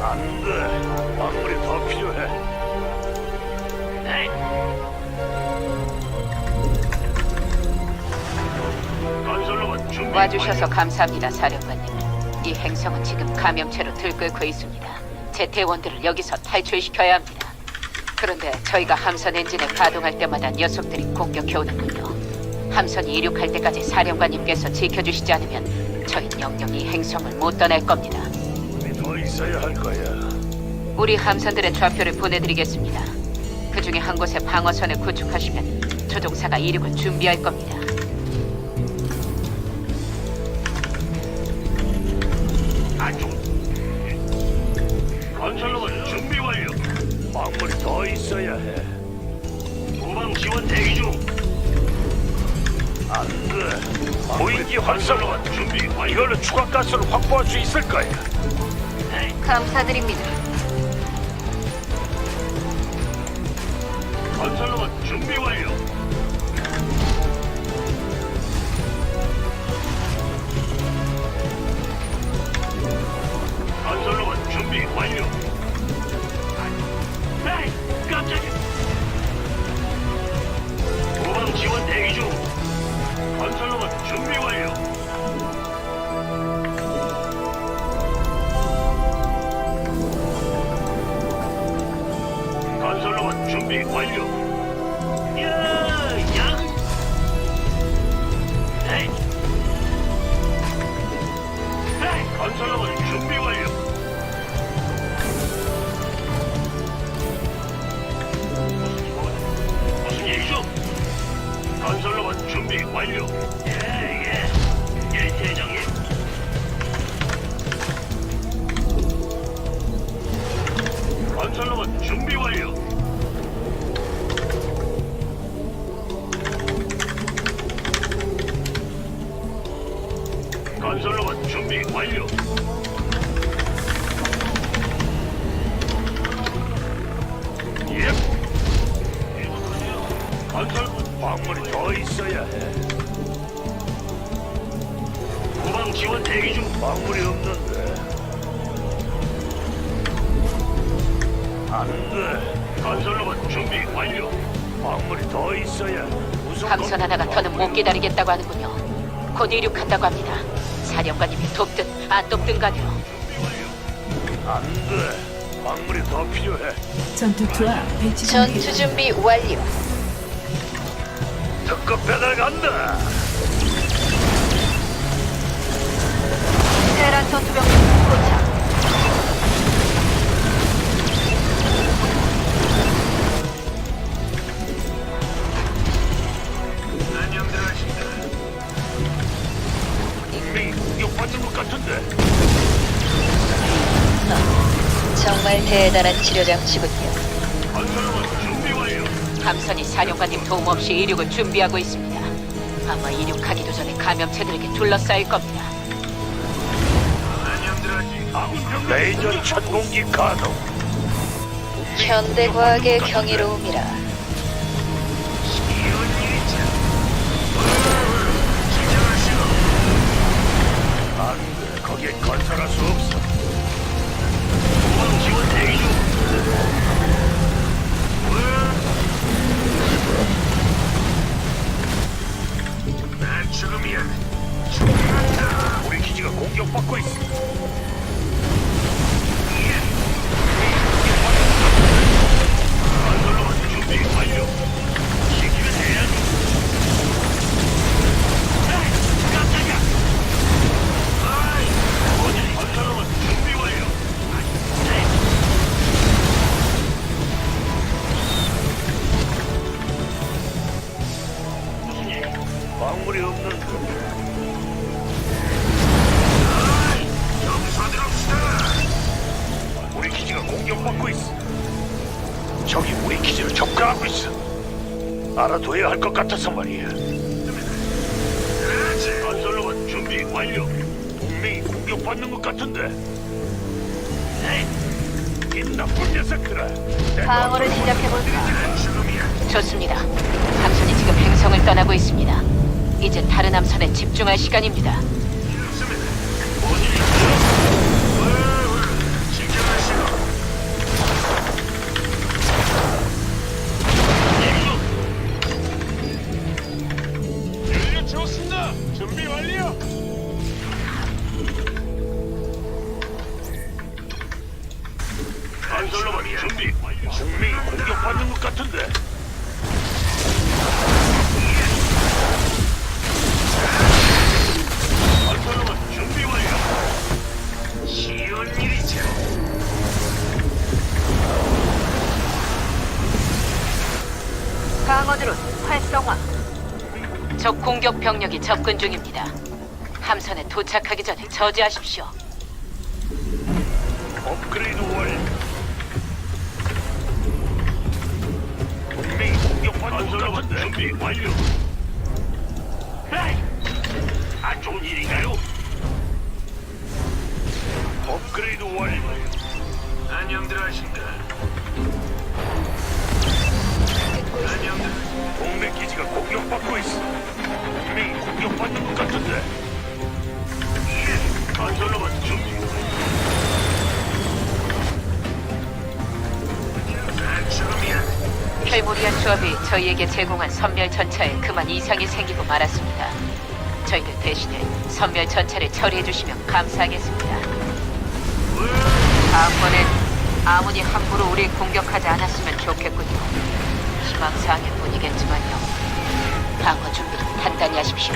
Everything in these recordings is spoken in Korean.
안 돼. 광물이 더 필요해. 와주셔서 감사합니다, 사령관님. 이 행성은 지금 감염체로 들끓고 있습니다. 제 대원들을 여기서 탈출시켜야 합니다. 그런데 저희가 함선 엔진을 가동할 때마다 녀석들이 공격해 오는군요. 함선이 이륙할 때까지 사령관님께서 지켜주시지 않으면 저희 영영이 행성을 못 떠날 겁니다. 우리 더 있어야 할 거야. 우리 함선들의 좌표를 보내드리겠습니다. 그 중에 한 곳에 방어선을 구축하시면 조종사가 이륙을 준비할 겁니다. 활성. 건설로봇 준비 완료. 이걸로 추가 가스를 확보할 수 있을 거야. 네. 감사드립니다. 건설로봇 준비 완료. 준비 완료. 에이, 깜짝이야. 후방 지원 대기 중. 건설로봇 준비 완료. 건설로봇 준비 완료. 함선 하나가 더는 못 기다리겠다고 하는군요. 곧 이륙한다고 합니다. 사령관님이 돕든 안 돕든 간요. 안 돼. 광물이 더 필요해. 전투투와 배치 전투 준비 준비 완료. 특급 배달 간다. 테란 전투병 도착. 같은데. 정말 대단한 치료 장치군요. 건설로봇 준비 완료. 함선이 사령관님 도움 없이 이륙을 준비하고 있습니다. 아마 이륙하기도 전에 감염체들에게 둘러싸일 겁니다. 레이저 천공기 가동. 현대 과학의 경이로움이라 건설할 수 없어. 알아둬야 할 것 같아서 말이야. 건설로봇 준비 완료. 동맹이 공격받는 것 같은데. 이 나쁜 녀석들아. 내 방어를 시작해볼까? 좋습니다. 함선이 지금 행성을 떠나고 있습니다. 이제 다른 함선에 집중할 시간입니다. 공격 병력이 접근 중입니다. 함선에 도착하기 전에 저지하십시오. 업그레이드 완료. 공격받는 것 건설로만 같은데. 준비 완료. 에이, 안 좋은 일인가요? 업그레이드 완료. 안녕들 하신가? 조합이 저희에게 제공한 선멸 전차에 그만 이상이 생기고 말았습니다. 저희들 대신에 선멸 전차를 처리해 주시면 감사하겠습니다. 다음번엔 아무니 함부로 우리 공격하지 않았으면 좋겠군요. 희망사항일 뿐이겠지만요. 방어 준비를 단단히 하십시오.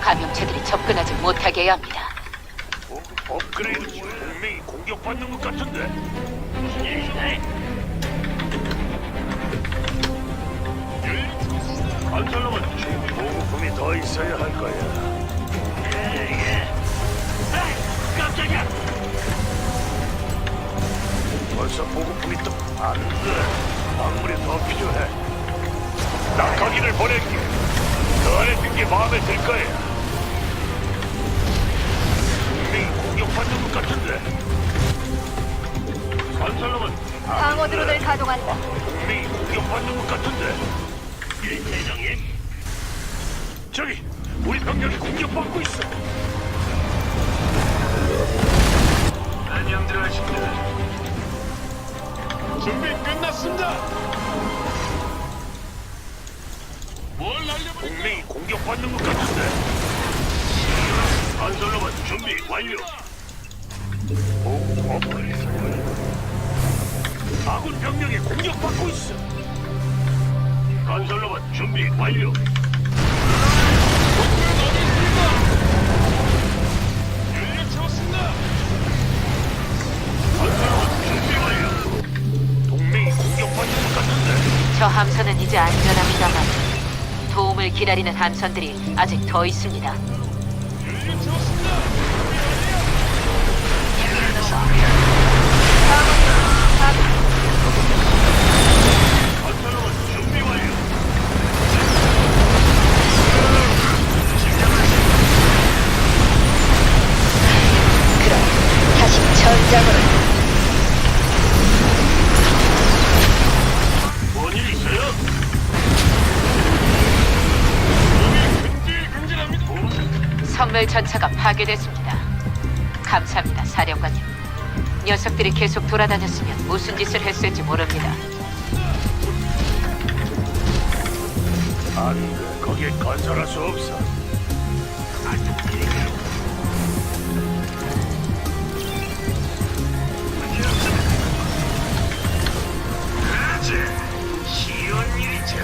감염체들이 접근하지 못하게 해야 합니다. 어, 업그레이드 동맹이 공격받는 것 같은데. 무슨 일이시네? 건설로만 준비. 보급품이 더 있어야 할 거야. 예 예. 에이, 깜짝이야. 벌써 보급품이 또 안 돼. 광물이 더 필요해. 낙하기를 보낼게. 그 안에 든게 마음에 들 거야. 동맹이 공격받는 것 같은데. 건설로만 방어 드론을 가동한다. 동맹이 공격받는 것 같은데. 예, 대장님. 저기 우리 병력이 공격받고 있어. 안녕들 하신가? 준비 끝났습니다. 뭘 날려버릴까? 동맹이 공격받는 것 같은데. 건설로만 준비 완료. 오, 완료. 아군 병력이 공격받고 있어. 건설로만 준비 완료. 같은데. 저 함선은 이제 안전합니다만 도움을 기다리는 함선들이 아직 더 있습니다. 전차가 파괴됐습니다. 감사합니다, 사령관님. 녀석들이 계속 돌아다녔으면 무슨 짓을 했을지 모릅니다. 안 돼. 거기에 건설할 수 없어. 쉬운 일이죠.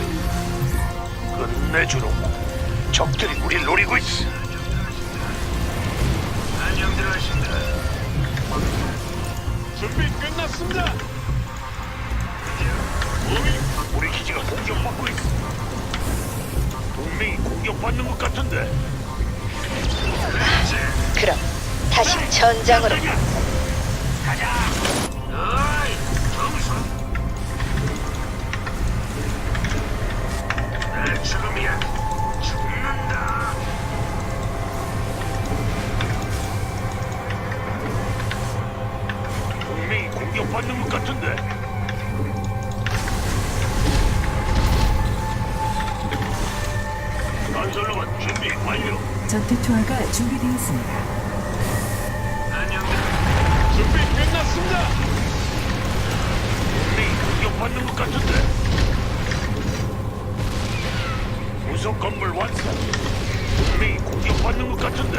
끝내주로. 적들이 우리 노리고 있어. 하신다. 준비 끝났습니다. 몸이 우리 기지가 공격받고 있어. 동맹이 공격받는 것 같은데. 그럼 다시 전장으로. 어이, 정수. 내 죽음이야. 동맹이 공격 공격받는 것 같은데. 건설로봇 준비 완료. 전투 투하가 준비되었습니다. 준비 끝났습니다. 네, 공격받는 것 같은데. 무속 건물 완성. 네, 공격받는 것 같은데.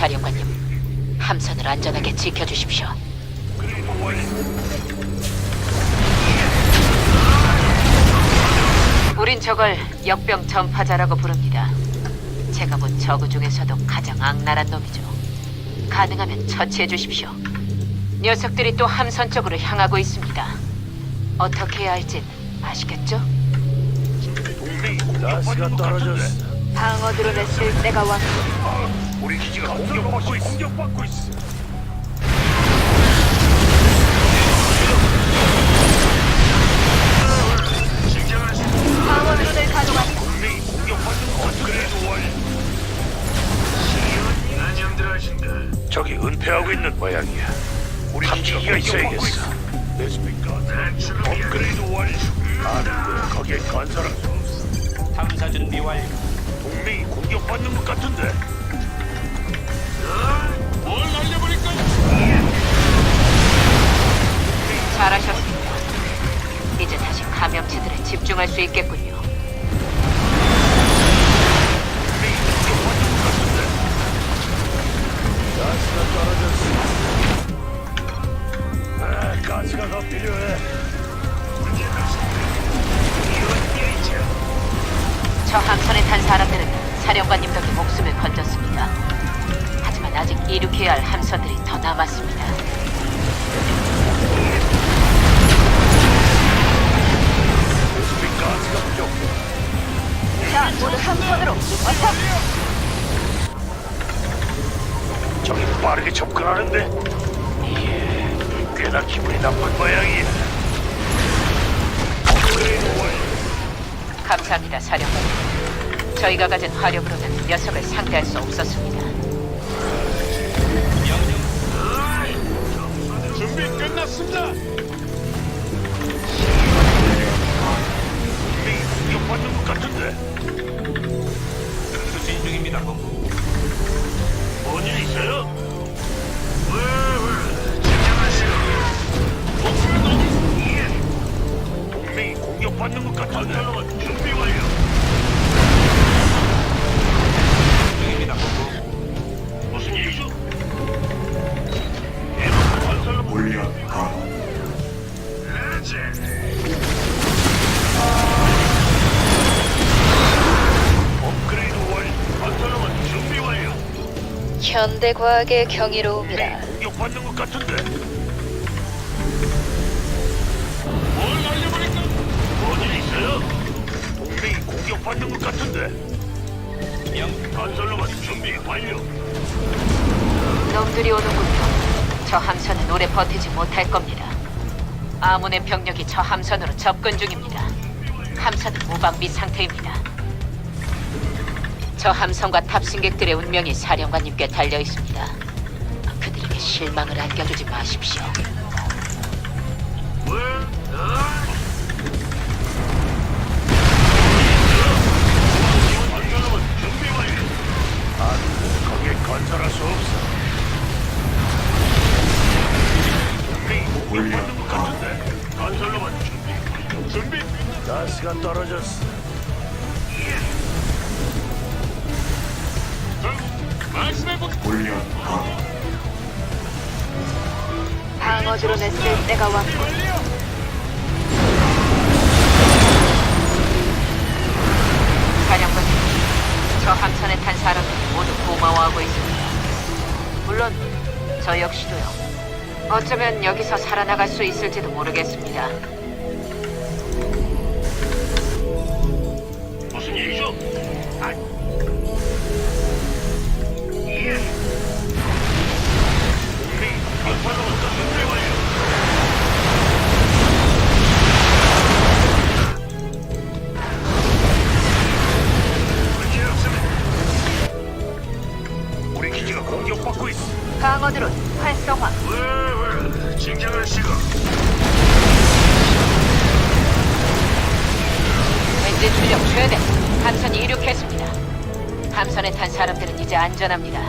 사령관님. 함선을 안전하게 지켜주십시오. 우린 저걸 역병 전파자라고 부릅니다. 제가 본 저그 중에서도 가장 악랄한 놈이죠. 가능하면 처치해 주십시오. 녀석들이 또 함선 쪽으로 향하고 있습니다. 어떻게 해야 할진 아시겠죠? 동맹이 공격받는 것 같은데. 방어 드론을 쓸 때가 왔고 우리 기지가 공격받고 있어. 공격받고 있어. 방어 공격받는 업그레이드 완료. 하신다. 저기 은폐하고 있는 모양이야. 우리 기지가 있어야겠어. 됐습니까? 업그레이드 완료. 안 돼 거기에 건설할 수 없어. 탐사 준비 완료. 동맹이 공격받는 것 같은데. 뭘 날려버릴까? 잘하셨습니다. 이제 다시 감염체들에 집중할 수 있겠군요. 가스가 떨어졌어. 아, 가스가 더 필요해. 저 함선에 탄 사람들은 사령관님 이륙해야 할 함선들이 더 남았습니다. 자, 모두 함선으로 어서. 저기 빠르게 접근하는데 이게 꽤나 기분이 나쁜 모양이야. 감사합니다, 사령관님. 저희가 가진 화력으로는 녀석을 상대할 수 없었습니다. 준비 끝났습니다. 동맹이 공격받는 것 같은데 수신 중입니다, 본부. 뭔일 있어요? 동맹이 공격받는 것 같은데 준비 완료. 현대 과학의 경이로움이라. 공격받는 것 같은데. 뭘 날려버릴까? 뭔일 있어요? 동맹이 공격받는 것 같은데. 영 건설로만 준비 완료. 놈들이 오는군요. 저 함선은 오래 버티지 못할 겁니다. 아문의 병력이 저 함선으로 접근 중입니다. 함선은 무방비 상태입니다. 저 함선과 탑승객들의 운명이 사령관님께 달려 있습니다. 그들에게 실망을 안겨주지 마십시오. 수 없어. 건설로만 준비. 준비. 가스가 떨어졌어. 드론을 쓸 때가 왔고 사령관님, 저 함선에 탄 사람들이 모두 고마워하고 있습니다. 물론 저 역시도요. 어쩌면 여기서 살아나갈 수 있을지도 모르겠습니다. 무슨 일이죠? 아, 예. 공격받고 함선이 이륙했습니다. 함선에 탄 사람들은 이제 안전합니다.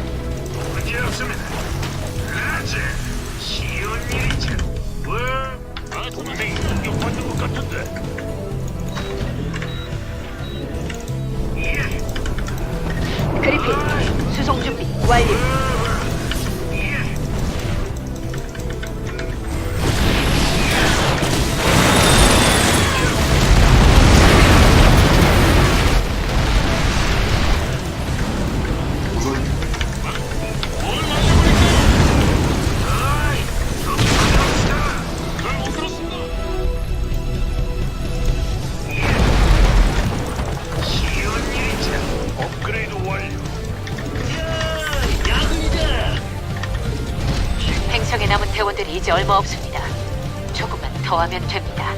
문제 없습니다. 라지 쉬운 일이죠. 왜? 아, 동맹이 공격받는 것 같은데. 예. 그리핀 수송 준비 완료. 하면 됩니다.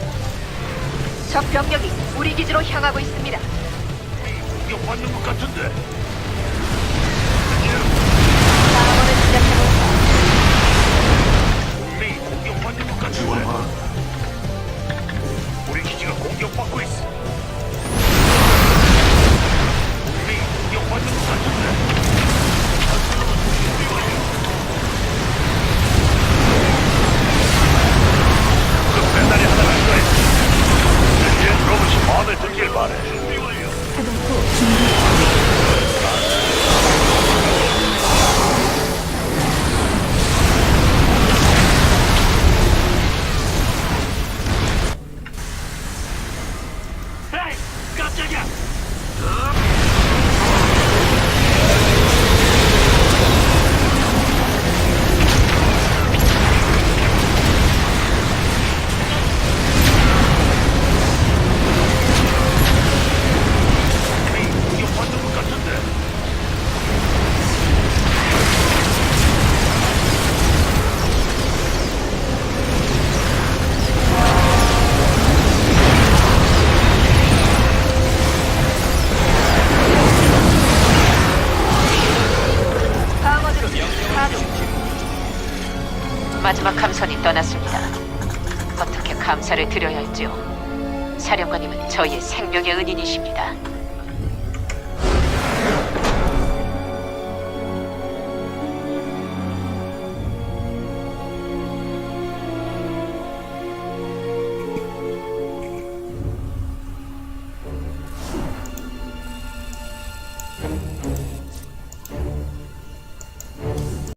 적 병력이 우리 기지로 향하고 있습니다. 공격받는 것 같은데. 깜짝이야. 마지막 함선이 떠났습니다. 어떻게 감사를 드려야 할지요? 사령관님은 저희의 생명의 은인이십니다.